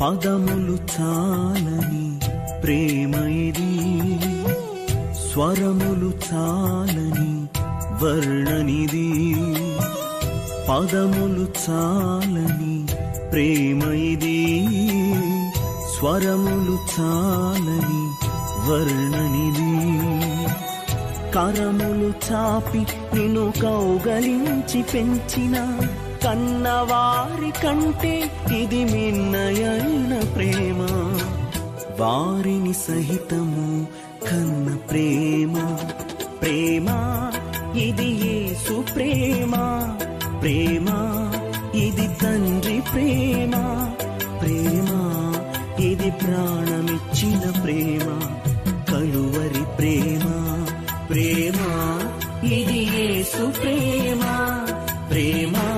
పదములు చాలని ప్రేమ ఇది. స్వరములు చాలని వర్ణనిది. పదములు చాలని ప్రేమ ఇది. స్వరములు చాలని వర్ణనిది. కరములు చాపి నిన్ను కౌగలించి పెంచిన కన్నవారి కంటే ఇది మిన్నయైన ప్రేమ. వారిని సహితము కన్న ప్రేమ. ప్రేమ ఇది యేసు ప్రేమ. ప్రేమ ఇది తండ్రి ప్రేమ. ప్రేమ ఇది ప్రాణమిచ్చిన ప్రేమ. కలువరి ప్రేమ. ప్రేమ ఇది యేసు ప్రేమ. ప్రేమ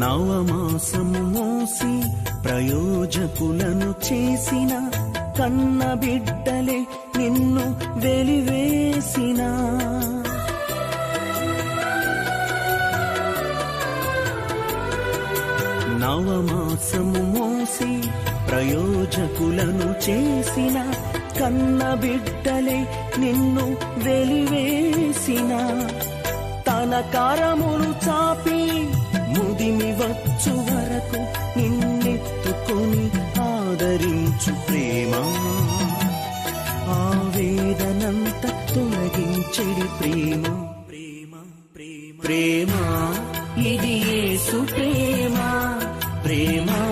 నవమాసము మోసి ప్రయోజకులను చేసిన కన్న బిడ్డలే నిన్ను వెలివేసిన. నవమాసము మోసి ప్రయోజకులను చేసిన కన్న బిడ్డలే నిన్ను వెలివేసిన. తన కారములు చాపి ముదిమి వచ్చు వరకు నిన్నెత్తుకొని ఆదరించు ప్రేమ. ఆవేదనంత తొలగించడి ప్రేమ. ప్రేమ ప్రేమ. ప్రేమ. ఇది యేసు ప్రేమ. ప్రేమ.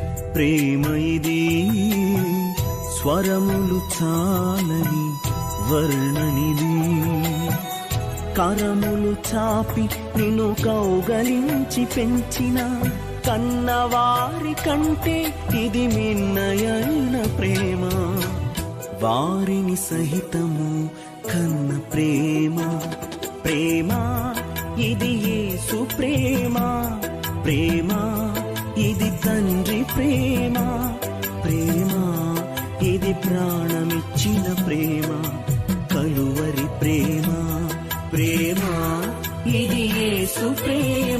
ప్రేమ ఇది. స్వరములు చాలని వర్ణనిది. కరములు చాపి నిన్ను కౌగలించి పెంచిన కన్నవారి కంటే ఇది మిన్నయైన ప్రేమ. వారిని సహితము కన్న ప్రేమ. ప్రేమ ఇది యేసు ప్రేమ. ప్రేమ ఇది తండ్రి ప్రేమ ప్రేమ. ఇది ప్రాణమిచ్చిన ప్రేమ కలువరి ప్రేమ ప్రేమ. ఇది యేసు ప్రేమ. ప్రేమ